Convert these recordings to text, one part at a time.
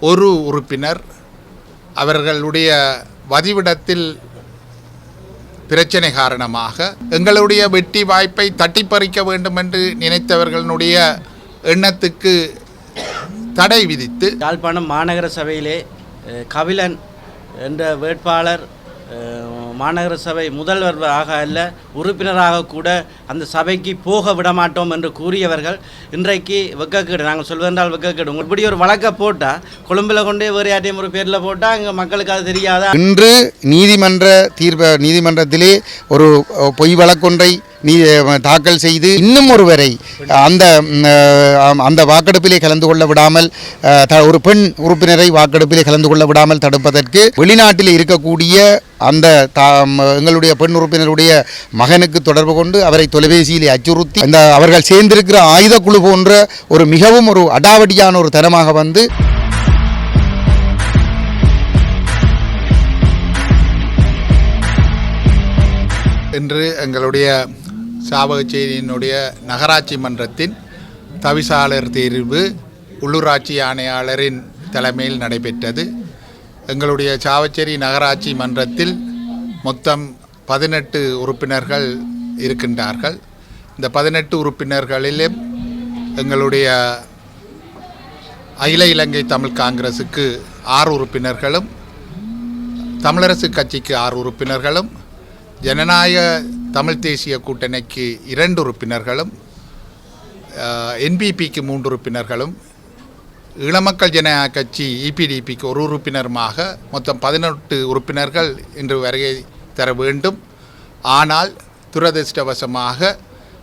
ஒரு உறுப்பினர் அவர்களுடைய வதிவிடத்தில் பிரச்சனை காரணமாக எங்களுடைய வெட்டி வாய்ப்பை தட்டி பறிக்க வேண்டும் என்று நினைத்தவர்களுடைய எண்ணத்துக்கு தடை விதித்து யாழ்ப்பாணம் மாநகர சபையிலே கபிலன் என்ற வேட்பாளர் மாநகர சபை முதல்வராக அல்ல உறுப்பினராக கூட அந்த சபைக்கு போக விடமாட்டோம் என்று கூறியவர்கள் இன்றைக்கு வெக்கக்கேடு. நாங்கள் சொல்வதென்றால் வெக்கக்கேடு. உங்கள் இப்படி ஒரு வழக்கை போட்டால் கொழும்பில் கொண்டே வேறு யார்ட்டையும் ஒரு பேரில் போட்டால் அங்கே மக்களுக்கு அது தெரியாதா? இன்று நீதிமன்ற தீர்ப்ப நீதிமன்றத்திலே ஒரு பொய் வழக்கொன்றை நீ தாக்கல் செய்து இன்னும் ஒருவரை அந்த அந்த வாக்கெடுப்பிலே கலந்து கொள்ள விடாமல் த- ஒரு பெண் உறுப்பினரை வாக்கெடுப்பிலே கலந்து கொள்ள விடாமல் தடுப்பதற்கு வெளிநாட்டில் இருக்கக்கூடிய அந்த எங்களுடைய பெண் உறுப்பினருடைய மகனுக்கு தொடர்பு கொண்டு அவரை தொலைபேசியில் அச்சுறுத்தி அந்த அவர்கள் சேர்ந்திருக்கிற ஆயுதக்குழு போன்ற ஒரு மிகவும் ஒரு அடாவடியான ஒரு தரமாக வந்து என்று எங்களுடைய சாவகச்சேரியினுடைய நகராட்சி மன்றத்தின் தவிசாளர் தேர்வு உள்ளூராட்சி ஆணையாளரின் தலைமையில் நடைபெற்றது. எங்களுடைய சாவச்சேரி நகராட்சி மன்றத்தில் மொத்தம் பதினெட்டு உறுப்பினர்கள் இருக்கின்றார்கள். இந்த பதினெட்டு உறுப்பினர்களிலும் எங்களுடைய அகில இலங்கை தமிழ் காங்கிரஸுக்கு ஆறு உறுப்பினர்களும் தமிழரசு கட்சிக்கு ஆறு உறுப்பினர்களும் ஜனநாயக தமிழ் தேசிய கூட்டணிக்கு இரண்டு உறுப்பினர்களும் என்பிபிக்கு மூன்று உறுப்பினர்களும் இளமக்கள் ஜனநாயக கட்சி இபிடிபிக்கு ஒரு உறுப்பினருமாக மொத்தம் பதினெட்டு உறுப்பினர்கள் இன்று வருகை தர வேண்டும். ஆனால் துரதிர்ஷ்டவசமாக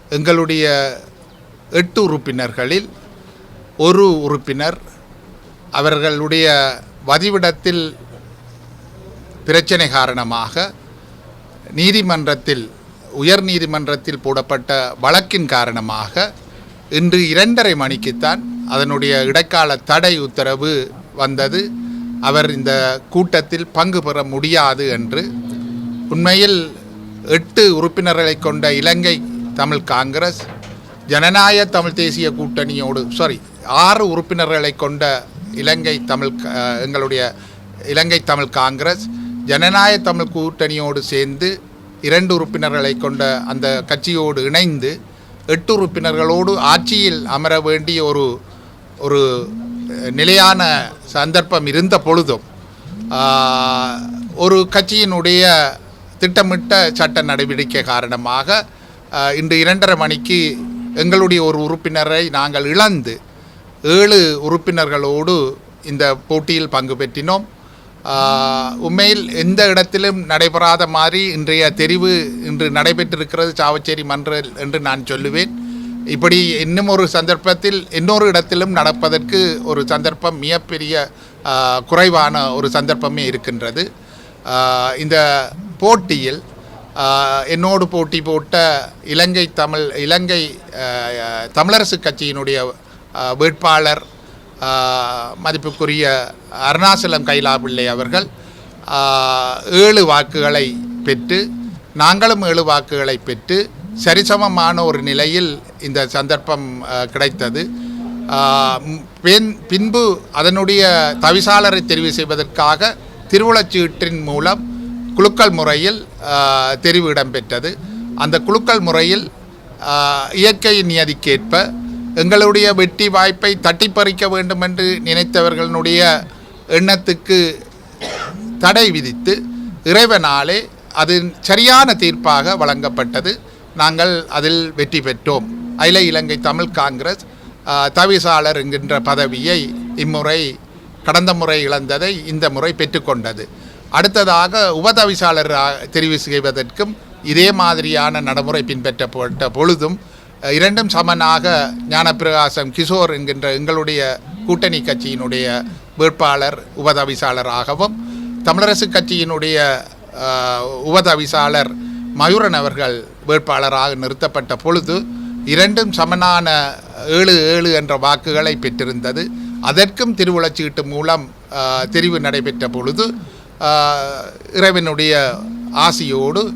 எங்களுடைய எட்டு உறுப்பினர்களில் ஒரு உறுப்பினர் அவர்களுடைய வதிவிடத்தில் பிரச்சனை காரணமாக நீதிமன்றத்தில் உயர் நீதிமன்றத்தில் போடப்பட்ட வழக்கின் காரணமாக இன்று இரண்டரை மணிக்குத்தான் அதனுடைய இடைக்கால தடை உத்தரவு வந்தது. அவர் இந்த கூட்டத்தில் பங்கு பெற முடியாது என்று. உண்மையில் எட்டு உறுப்பினர்களை கொண்ட இலங்கை தமிழ் காங்கிரஸ் ஜனநாயக தமிழ் தேசிய கூட்டணியோடு சாரி ஆறு உறுப்பினர்களை கொண்ட இலங்கை தமிழ் எங்களுடைய இலங்கை தமிழ் காங்கிரஸ் ஜனநாயக தமிழ் கூட்டணியோடு சேர்ந்து இரண்டு உறுப்பினர்களை கொண்ட அந்த கட்சியோடு இணைந்து எட்டு உறுப்பினர்களோடு ஆட்சியில் அமர வேண்டிய ஒரு ஒரு நிலையான சந்தர்ப்பம் இருந்த பொழுதும் ஒரு கட்சியினுடைய திட்டமிட்ட சட்ட நடவடிக்கை காரணமாக இன்று இரண்டரை மணிக்கு எங்களுடைய ஒரு உறுப்பினரை நாங்கள் இழந்து ஏழு உறுப்பினர்களோடு இந்த போட்டியில் பங்கு பெற்றினோம். உண்மையில் எந்த இடத்திலும் நடைபெறாத மாதிரி இன்றைய தெரிவு இன்று நடைபெற்றிருக்கிறது சாவச்சேரி மன்ற என்று நான் சொல்லுவேன். இப்படி இன்னும் ஒரு சந்தர்ப்பத்தில் இன்னொரு இடத்திலும் நடப்பதற்கு ஒரு சந்தர்ப்பம் மிகப்பெரிய குறைவான ஒரு சந்தர்ப்பமே இருக்கின்றது. இந்த போட்டியில் என்னோடு போட்டி போட்ட இலங்கை தமிழ் இலங்கை தமிழரசு கட்சியினுடைய வேட்பாளர் மதிப்புக்குரிய அருணாசலம் கைலாபிள்ளை அவர்கள் ஏழு வாக்குகளை பெற்று நாங்களும் ஏழு வாக்குகளை பெற்று சரிசமமான ஒரு நிலையில் இந்த சந்தர்ப்பம் கிடைத்தது. பின் பின்பு அதனுடைய தவிசாளரை தெரிவு செய்வதற்காக திருவுளச்சீட்டின் மூலம் குலுக்கல் முறையில் தெரிவு இடம்பெற்றது. அந்த குலுக்கல் முறையில் இயற்கையின் இயற்கை நியதிக்கேற்ப எங்களுடைய வெற்றி வாய்ப்பை தட்டிப்பறிக்க வேண்டும் என்று நினைத்தவர்களுடைய எண்ணத்துக்கு தடை விதித்து இறைவனாலே அது சரியான தீர்ப்பாக வழங்கப்பட்டது. நாங்கள் அதில் வெற்றி பெற்றோம். அகில இலங்கை தமிழ் காங்கிரஸ் தவிசாளர் என்கின்ற பதவியை இம்முறை கடந்த முறை இழந்ததை இந்த முறை பெற்றுக்கொண்டது. அடுத்ததாக உபதவிசாளர் தெரிவு செய்வதற்கும் இதே மாதிரியான நடைமுறை பின்பற்றப்பட்ட பொழுதும் இரண்டும் சமனாக ஞானப்பிரகாசம் கிஷோர் என்கின்ற எங்களுடைய கூட்டணி கட்சியினுடைய வேட்பாளர் உபதவிசாளராகவும் தமிழரசு கட்சியினுடைய உபதவிசாளர் மயூரன் அவர்கள் வேட்பாளராக நிறுத்தப்பட்ட பொழுது இரண்டும் சமனான ஏழு ஏழு என்ற வாக்குகளை பெற்றிருந்தது. அதற்கும் திருவுளச்சீட்டு மூலம் தெரிவு நடைபெற்ற பொழுது இறைவனுடைய ஆசியோடு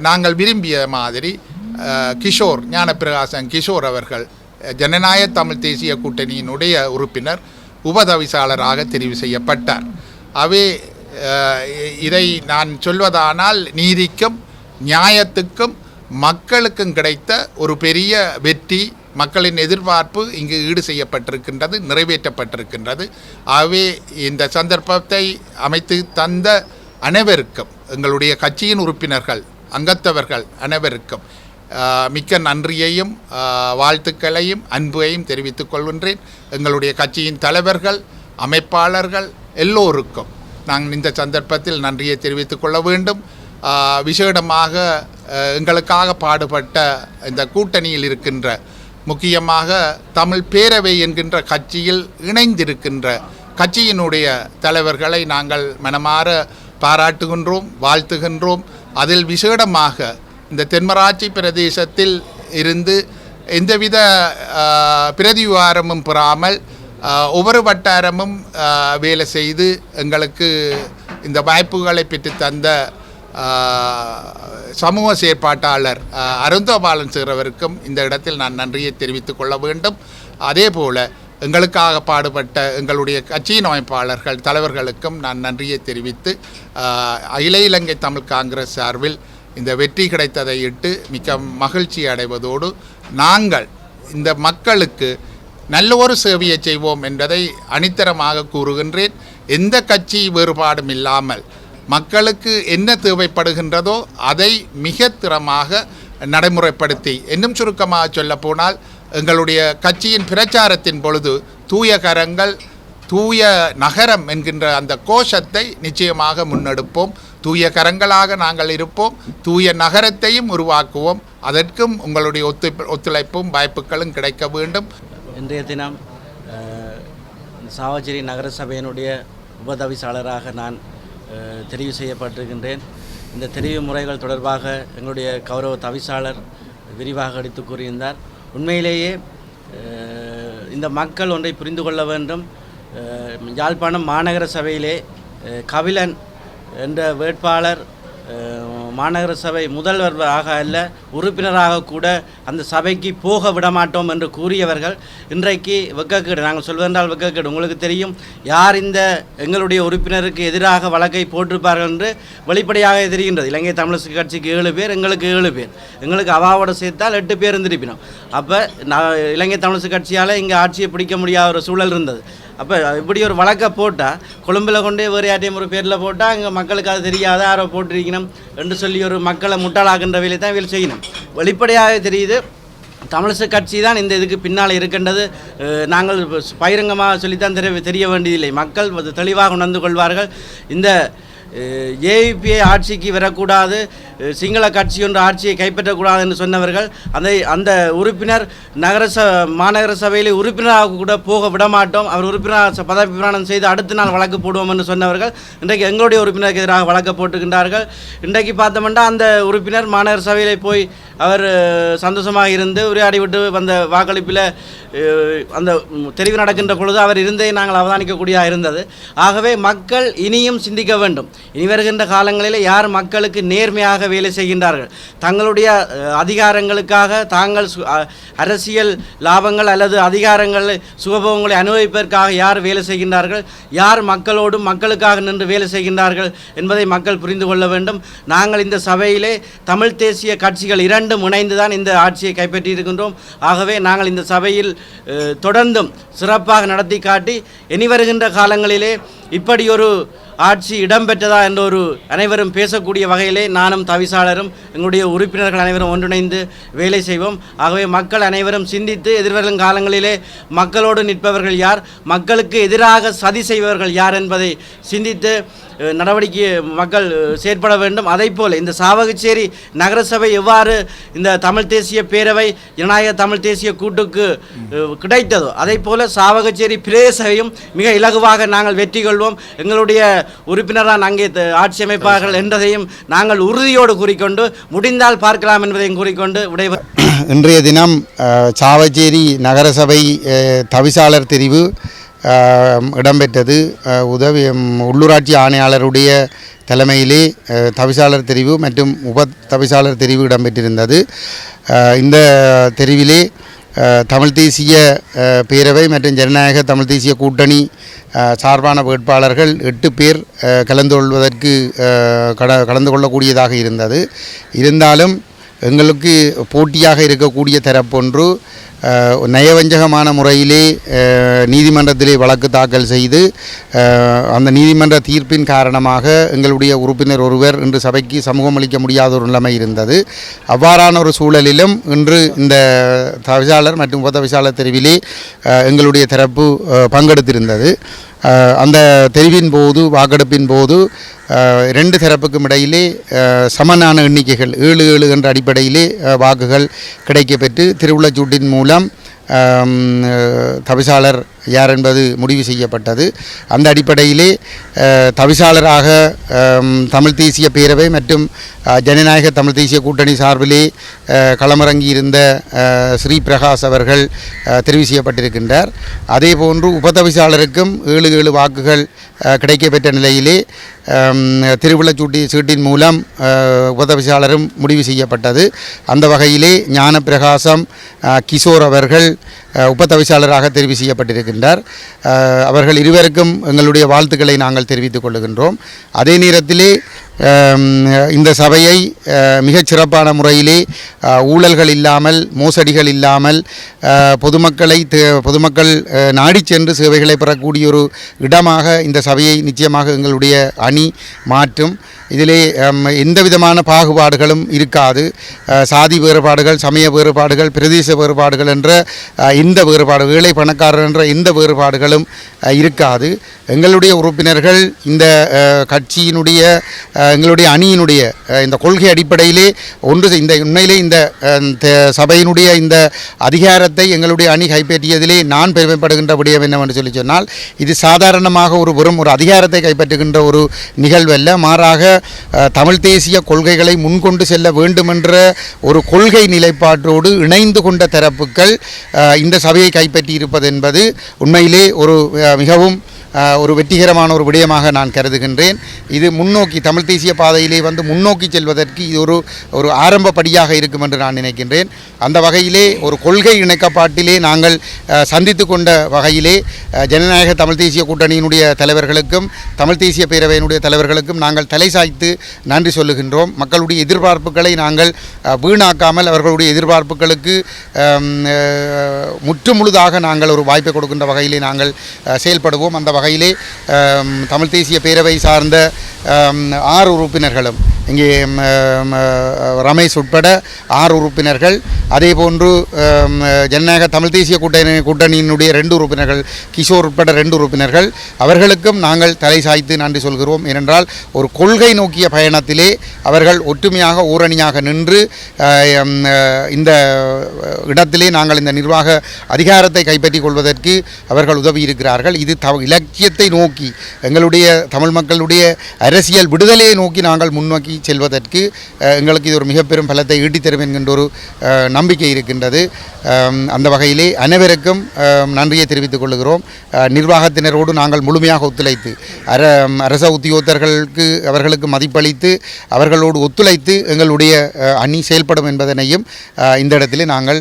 நாங்கள் விரும்பிய மாதிரி கிஷோர் ஞானப்பிரகாசன் கிஷோர் அவர்கள் ஜனநாயக தமிழ் தேசிய கூட்டணியினுடைய உறுப்பினர் உபதவிசாளராக தெரிவு செய்யப்பட்டார். அவே இதை நான் சொல்வதானால் நீதிக்கும் நியாயத்துக்கும் மக்களுக்கும் கிடைத்த ஒரு பெரிய வெற்றி மக்களின் எதிர்பார்ப்பு இங்கு ஈடு செய்யப்பட்டிருக்கின்றது நிறைவேற்றப்பட்டிருக்கின்றது. ஆகவே இந்த சந்தர்ப்பத்தை அமைத்து தந்த அனைவருக்கும் எங்களுடைய கட்சியின் உறுப்பினர்கள் அங்கத்தவர்கள் அனைவருக்கும் மிக்க நன்றியையும் வாழ்த்துக்களையும் அன்பையும் தெரிவித்துக் கொள்கின்றேன். எங்களுடைய கட்சியின் தலைவர்கள் அமைப்பாளர்கள் எல்லோருக்கும் நாங்கள் இந்த சந்தர்ப்பத்தில் நன்றியை தெரிவித்துக் கொள்ள வேண்டும். விசேடமாக எங்களுக்காக பாடுபட்ட இந்த கூட்டணியில் இருக்கின்ற முக்கியமாக தமிழ் பேரவை என்கின்ற கட்சியில் இணைந்திருக்கின்ற கட்சியினுடைய தலைவர்களை நாங்கள் மனமாற பாராட்டுகின்றோம் வாழ்த்துகின்றோம். அதில் விசேடமாக இந்த தென்மராட்சி பிரதேசத்தில் இருந்து எந்தவித பிரதிவாரமும் பெறாமல் ஒவ்வொரு வட்டாரமும் வேலை செய்து எங்களுக்கு இந்த வாய்ப்புகளை பெற்று தந்த சமூக செயற்பாட்டாளர் ஆஹ், அருந்தோபாலன் சிறவருக்கும் இந்த இடத்தில் நான் நன்றியை தெரிவித்துக் கொள்ள வேண்டும். அதே போல் எங்களுக்காக பாடுபட்ட எங்களுடைய கட்சியின் அமைப்பாளர்கள் தலைவர்களுக்கும் நான் நன்றியை தெரிவித்து அகில இலங்கை தமிழ் காங்கிரஸ் சார்பில் இந்த வெற்றி கிடைத்ததை இட்டு மிக்க மகிழ்ச்சி அடைவதோடு நாங்கள் இந்த மக்களுக்கு நல்ல ஒரு சேவையை செய்வோம் என்பதை அணித்தரமாக கூறுகின்றேன். எந்த கட்சி வேறுபாடும் இல்லாமல் மக்களுக்கு என்ன தேவைப்படுகின்றதோ அதை மிக திறமாக நடைமுறைப்படுத்தி இன்னும் சுருக்கமாக சொல்லப்போனால் எங்களுடைய கட்சியின் பிரச்சாரத்தின் பொழுது தூய கரங்கள் தூய நகரம் என்கின்ற அந்த கோஷத்தை நிச்சயமாக முன்னெடுப்போம். தூய கரங்களாக நாங்கள் இருப்போம். தூய நகரத்தையும் உருவாக்குவோம். அதற்கும் உங்களுடைய ஒத்து ஒத்துழைப்பும் வாய்ப்புகளும் கிடைக்க வேண்டும். இன்றைய தினம் அஹ், சாவச்சேரி நகர சபையினுடைய உபதவிசாளராக நான் தெரிவு செய்யப்பட்டிருக்கின்றேன். இந்த தெரிவு முறைகள் தொடர்பாக எங்களுடைய கௌரவ தவிசாளர் விரிவாக எடுத்து கூறியிருந்தார். உண்மையிலேயே இந்த மக்கள் ஒன்றை புரிந்து கொள்ள வேண்டும். யாழ்ப்பாணம் மாநகர சபையிலே கபிலன் என்ற வேட்பாளர் மாநகர சபை முதல்வர் ஆக அல்ல உறுப்பினராக கூட அந்த சபைக்கு போக விடமாட்டோம் என்று கூறியவர்கள் இன்றைக்கு வெக்கக்கேடு. நாங்கள் சொல்வதென்றால் வெக்கக்கேடு. உங்களுக்கு தெரியும் யார் இந்த எங்களுடைய உறுப்பினருக்கு எதிராக வழக்கை போட்டிருப்பார்கள் என்று வெளிப்படையாக தெரிகின்றது. இலங்கை தமிழரசு கட்சிக்கு ஏழு பேர் எங்களுக்கு ஏழு பேர். எங்களுக்கு அவாவோட சேர்த்தால் எட்டு பேர் இருந்திருப்பினோம். அப்போ நான் இலங்கை தமிழரசு கட்சியால் இங்கே ஆட்சியை பிடிக்க முடியாத ஒரு சூழல் இருந்தது. அப்போ இப்படி ஒரு வழக்கை போட்டால் கொழும்பில் கொண்டே வேறு யார்ட்டையும் ஒரு பேரில் போட்டால் அங்கே மக்களுக்கு அது தெரியாத யாரோ போட்டிருக்கணும் என்று சொல்லி ஒரு மக்களை முட்டாளாகின்ற வேலையை தான் இவர்கள் செய்யணும். வெளிப்படையாக தெரியுது தமிழிசை கட்சி தான் இந்த இதுக்கு பின்னால் இருக்கின்றது. நாங்கள் பகிரங்கமாக சொல்லித்தான் தெரிய தெரிய வேண்டியதில்லை. மக்கள் அது தெளிவாக உணர்ந்து கொள்வார்கள். இந்த ஏபிஐ ஆட்சிக்கு வரக்கூடாது. சிங்கள கட்சி ஒன்று ஆட்சியை கைப்பற்றக்கூடாது என்று சொன்னவர்கள் அந்த அந்த உறுப்பினர் நகர ச மாநகர சபையில் உறுப்பினராக கூட போக விடமாட்டோம். அவர் உறுப்பினர் பதவி பிரமாணம் செய்து அடுத்த நாள் வழக்கு போடுவோம் என்று சொன்னவர்கள் இன்றைக்கு எங்களுடைய உறுப்பினருக்கு எதிராக வழக்கு போட்டுக்கின்றார்கள் இன்றைக்கு பார்த்தோம்னா அந்த உறுப்பினர் மாநகர சபையில் போய் அவர் சந்தோஷமாக இருந்து உரையாடி விட்டு வந்த வாக்களிப்பில் அந்த தெரிவு நடக்கின்ற பொழுது அவர் இருந்தே நாங்கள் அவதானிக்கக்கூடியதாக இருந்தது. ஆகவே மக்கள் இனியும் சிந்திக்க வேண்டும். இனி வருகின்ற காலங்களில் யார் மக்களுக்கு நேர்மையாக வேலை செய்கின்றார்கள். தங்களுடைய அதிகாரங்களுக்காக தாங்கள் அரசியல் லாபங்கள் அல்லது அதிகாரங்கள் சுகபோகங்களை அனுபவிப்பதற்காக யார் வேலை செய்கின்றார்கள்? யார் மக்களோடும் மக்களுக்காக நின்று வேலை செய்கின்றார்கள் என்பதை மக்கள் புரிந்து கொள்ள வேண்டும். நாங்கள் இந்த சபையிலே தமிழ் தேசிய கட்சிகள் இரண்டும் இணைந்து தான் இந்த ஆட்சியை கைப்பற்றியிருக்கின்றோம். ஆகவே நாங்கள் இந்த சபையில் தொடர்ந்தும் சிறப்பாக நடத்தி காட்டி இனி வருகின்ற காலங்களிலே இப்படி ஒரு ஆட்சி இடம்பெற்றதா என்ற ஒரு அனைவரும் பேசக்கூடிய வகையிலே நானும் தவிசாளரும் எங்களுடைய உறுப்பினர்கள் அனைவரும் ஒன்றிணைந்து வேலை செய்வோம். ஆகவே மக்கள் அனைவரும் சிந்தித்து எதிர்வரும் காலங்களிலே மக்களோடு நிற்பவர்கள் யார்? மக்களுக்கு எதிராக சதி செய்பவர்கள் யார் என்பதை சிந்தித்து நடவடிக்கை மக்கள் செயற்பட வேண்டும். அதைப்போல இந்த சாவகச்சேரி நகரசபை எவ்வாறு இந்த தமிழ் தேசிய பேரவை ஜனநாயக தமிழ் தேசிய கூட்டுக்கு கிடைத்ததோ அதை அதைப்போல சாவகச்சேரி பிரேசையும் மிக இலகுவாக நாங்கள் வெற்றி கொள்வோம். எங்களுடைய உறுப்பினரான் அங்கே ஆட்சி அமைப்பார்கள் என்றதையும் நாங்கள் உறுதியோடு கூறிக்கொண்டு முடிந்தால் பார்க்கலாம் என்பதையும் கூறிக்கொண்டு விடைபெற இன்றைய தினம் சாவச்சேரி நகரசபை தவிசாளர் தெரிவு இடம்பெற்றது. உதவி உள்ளூராட்சி ஆணையாளருடைய தலைமையிலே தவிசாளர் தெரிவு மற்றும் உப தவிசாளர் தெரிவு இடம்பெற்றிருந்தது. இந்த தெரிவிலே தமிழ் தேசிய பேரவை மற்றும் ஜனநாயக தமிழ் தேசிய கூட்டணி சார்பான வேட்பாளர்கள் எட்டு பேர் கலந்து கொள்வதற்கு கட கலந்து கொள்ளக்கூடியதாக இருந்தது. இருந்தாலும் எங்களுக்கு போட்டியாக இருக்கக்கூடிய தரப்பொன்று நயவஞ்சகமான முறையிலே நீதிமன்றத்திலே வழக்கு தாக்கல் செய்து அந்த நீதிமன்ற தீர்ப்பின் காரணமாக எங்களுடைய உறுப்பினர் ஒருவர் இன்று சபைக்கு சமூகம் அளிக்க முடியாத ஒரு நிலைமை இருந்தது. அவ்வாறான ஒரு சூழலிலும் இன்று இந்த தவிசாளர் மற்றும் உபதவிசாளர் தெரிவிலே எங்களுடைய தரப்பு பங்கெடுத்திருந்தது. அந்த தெரிவின் போது வாக்கெடுப்பின் போது ரெண்டு தரப்புக்கும் இடையிலே சமனான எண்ணிக்கைகள் ஏழு ஏழு என்ற அடிப்படையிலே வாக்குகள் கிடைக்கப்பெற்று திருவுள்ளச்சூட்டின் மூலம் தவிசாளர் யார் என்பது முடிவு செய்யப்பட்டது. அந்த அடிப்படையிலே தவிசாளராக தமிழ் தேசிய பேரவை மற்றும் ஜனநாயக தமிழ் தேசிய கூட்டணி சார்பிலே களமிறங்கி களமிறங்கியிருந்த ஸ்ரீ பிரகாஷ் அவர்கள் தெரிவு செய்யப்பட்டிருக்கின்றார். அதே போன்று உபதவிசாளருக்கும் ஏழு ஏழு வாக்குகள் கிடைக்கப்பெற்ற நிலையிலே திருவிழச்சூட்டி சீட்டின் மூலம் உபதவிசாளரும் முடிவு செய்யப்பட்டது. அந்த வகையிலே ஞானப்பிரகாசம் கிஷோர் அவர்கள் அஹ், உபதவிசாளராக தெரிவு செய்யப்பட்டிருக்கின்றார். அவர்கள் இருவருக்கும் எங்களுடைய வாழ்த்துக்களை நாங்கள் தெரிவித்துக் கொள்கின்றோம் அதே நேரத்திலே இந்த சபையை மிகச் சிறப்பான முறையிலே ஊழல்கள் இல்லாமல் மோசடிகள் இல்லாமல் பொதுமக்களை தே- பொதுமக்கள் நாடி சென்று சேவைகளை பெறக்கூடிய ஒரு இடமாக இந்த சபையை நிச்சயமாக எங்களுடைய அணி மாற்றும். இதிலே எந்த விதமான பாகுபாடுகளும் இருக்காது. சாதி வேறுபாடுகள் சமய வேறுபாடுகள் பிரதேச வேறுபாடுகள் என்ற இந்த எந்த வேறுபாடு ஏழை பணக்காரர் என்ற எந்த வேறுபாடுகளும் இருக்காது. எங்களுடைய உறுப்பினர்கள் இந்த கட்சியினுடைய எங்களுடைய அணியினுடைய இந்த கொள்கை அடிப்படையிலே ஒன்று இந்த உண்மையிலே இந்த சபையினுடைய இந்த அதிகாரத்தை எங்களுடைய அணி கைப்பற்றியதிலே நான் பெருமைப்படுகின்ற விடயம் என்னவென்று சொல்லி சொன்னால் இது சாதாரணமாக ஒரு வெறும் ஒரு அதிகாரத்தை கைப்பற்றுகின்ற ஒரு நிகழ்வல்ல. மாறாக தமிழ் தேசிய கொள்கைகளை முன்கொண்டு செல்ல வேண்டுமென்ற ஒரு கொள்கை நிலைப்பாட்டோடு இணைந்து கொண்ட தரப்புகள் இந்த சபையை கைப்பற்றி இருப்பது என்பது உண்மையிலே ஒரு மிகவும் ஒரு வெற்றிகரமான ஒரு விடயமாக நான் கருதுகின்றேன். இது முன்னோக்கி தமிழ் தேசிய பாதையிலே வந்து முன்னோக்கி செல்வதற்கு இது ஒரு ஒரு ஆரம்ப படியாக இருக்கும் என்று நான் நினைக்கின்றேன். அந்த வகையிலே ஒரு கொள்கை இணைக்கப்பாட்டிலே நாங்கள் சந்தித்து கொண்ட வகையிலே ஜனநாயக தமிழ் தேசிய கூட்டணியினுடைய தலைவர்களுக்கும் தமிழ் தேசிய பேரவையினுடைய தலைவர்களுக்கும் நாங்கள் தலை சாய்த்து நன்றி சொல்லுகின்றோம். மக்களுடைய எதிர்பார்ப்புகளை நாங்கள் வீணாக்காமல் அவர்களுடைய எதிர்பார்ப்புகளுக்கு முற்று முழுதாக முற்றுமுழுதாக நாங்கள் ஒரு வாய்ப்பை கொடுக்கின்ற வகையிலே நாங்கள் செயல்படுவோம். அந்த வகையிலே தமிழ் தேசிய பேரவை சார்ந்த ஆறு உறுப்பினர்களும் இங்கே ரமேஷ் உட்பட ஆறு உறுப்பினர்கள் அதே போன்று ஜனநாயக தமிழ் தேசிய கூட்டணி கூட்டணியினுடைய ரெண்டு உறுப்பினர்கள் கிஷோர் உட்பட ரெண்டு உறுப்பினர்கள் அவர்களுக்கும் நாங்கள் தலை சாய்த்து நன்றி சொல்கிறோம். ஏனென்றால் ஒரு கொள்கை நோக்கிய பயணத்திலே அவர்கள் ஒற்றுமையாக ஊரணியாக நின்று இந்த இடத்திலே நாங்கள் இந்த நிர்வாக அதிகாரத்தை கைப்பற்றிக் கொள்வதற்கு அவர்கள் உதவி இருக்கிறார்கள் இது த இலக்கியத்தை நோக்கி எங்களுடைய தமிழ் மக்களுடைய அரசியல் விடுதலையை நோக்கி நாங்கள் முன்னோக்கி செல்வதற்கு எங்களுக்கு இது ஒரு மிக பெரும் பலத்தை ஈட்டித்தரும் என்கின்ற ஒரு நம்பிக்கை இருக்கின்றது. அந்த வகையிலே அனைவருக்கும் நன்றியை தெரிவித்துக் கொள்கிறோம். நிர்வாகத்தினரோடு நாங்கள் முழுமையாக ஒத்துழைத்து அர அரச உத்தியோகத்தர்களுக்கு அவர்களுக்கு மதிப்பளித்து அவர்களோடு ஒத்துழைத்து எங்களுடைய அணி செயல்படும் என்பதனையும் இந்த இடத்திலே நாங்கள்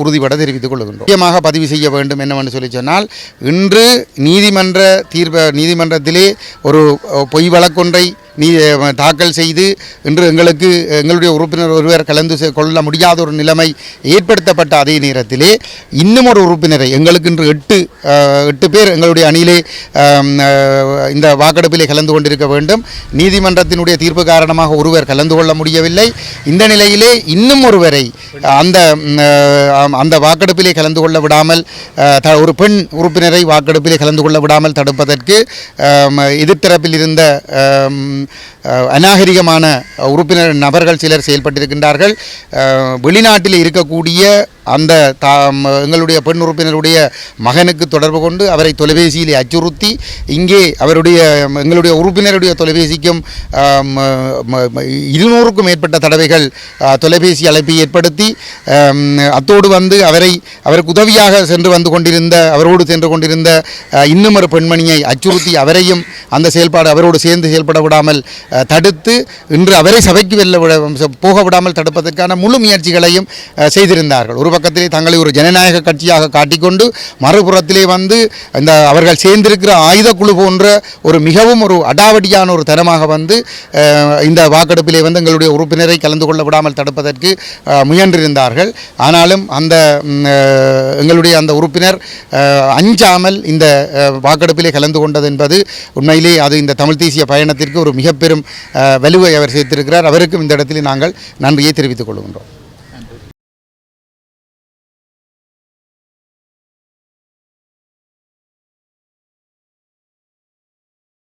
உறுதிபட தெரிவித்துக் கொள்கின்றோம். முக்கியமாக பதிவு செய்ய வேண்டும் என்னவென்று சொல்லி சொன்னால் இன்று நீதிமன்ற தீர்ப்ப நீதிமன்றத்திலே ஒரு பொய் வழக்கொன்றை நீ தாக்கல் செய்து இன்று எங்களுக்கு எங்களுடைய உறுப்பினர் ஒருவர் கலந்து கொள்ள முடியாத ஒரு நிலைமை ஏற்படுத்தப்பட்ட அதே நேரத்திலே இன்னும் ஒரு உறுப்பினரை எங்களுக்கு இன்று எட்டு எட்டு பேர் எங்களுடைய அணியிலே இந்த வாக்கெடுப்பிலே கலந்து கொண்டிருக்க வேண்டும். நீதிமன்றத்தினுடைய தீர்ப்பு காரணமாக ஒருவர் கலந்து கொள்ள முடியவில்லை. இந்த நிலையிலே இன்னும் ஒருவரை அந்த அந்த வாக்கெடுப்பிலே கலந்து கொள்ள விடாமல் த- ஒரு பெண் உறுப்பினரை வாக்கெடுப்பிலே கலந்து கொள்ள விடாமல் தடுப்பதற்கு எதிர்த்தரப்பில் இருந்த அநாகரிகமான உறுப்பினர் நபர்கள் சிலர் செயல்பட்டிருக்கின்றார்கள். வெளிநாட்டில் இருக்கக்கூடிய அந்த தாம் எங்களுடைய பெண் உறுப்பினருடைய மகனுக்கு தொடர்பு கொண்டு அவரை தொலைபேசியில் அச்சுறுத்தி இங்கே அவருடைய எங்களுடைய உறுப்பினருடைய தொலைபேசிக்கும் இருநூறுக்கும் மேற்பட்ட தடவைகள் தொலைபேசி அழைப்பை ஏற்படுத்தி அத்தோடு வந்து அவரை அவருக்கு உதவியாக சென்று வந்து கொண்டிருந்த அவரோடு சென்று கொண்டிருந்த இன்னும் ஒரு பெண்மணியை அச்சுறுத்தி அவரையும் அந்த செயல்பாடு அவரோடு சேர்ந்து செயல்பட விடாமல் தடுத்து இன்று அவரை சபைக்கு வெல்ல விட போக விடாமல் தடுப்பதற்கான முழு முயற்சிகளையும் செய்திருந்தார்கள். ஒரு பக்கத்திலே தங்களை ஒரு ஜனநாயக கட்சியாக காட்டிக்கொண்டு மறுபுறத்திலே வந்து இந்த அவர்கள் சேர்ந்திருக்கிற ஆயுத குழு போன்ற ஒரு மிகவும் ஒரு அடாவடியான ஒரு தரமாக வந்து இந்த வாக்கெடுப்பிலே வந்து எங்களுடைய உறுப்பினரை கலந்து கொள்ள விடாமல் தடுப்பதற்கு முயன்றிருந்தார்கள். ஆனாலும் அந்த எங்களுடைய அந்த உறுப்பினர் அஞ்சாமல் இந்த வாக்கெடுப்பிலே கலந்து கொண்டது என்பது உண்மையிலே அது இந்த தமிழ் தேசிய பயணத்திற்கு ஒரு மிக பெரும் வலுவை அவர் சேர்த்திருக்கிறார். அவருக்கும் இந்த இடத்திலே நாங்கள் நன்றியை தெரிவித்துக் கொள்கின்றோம்.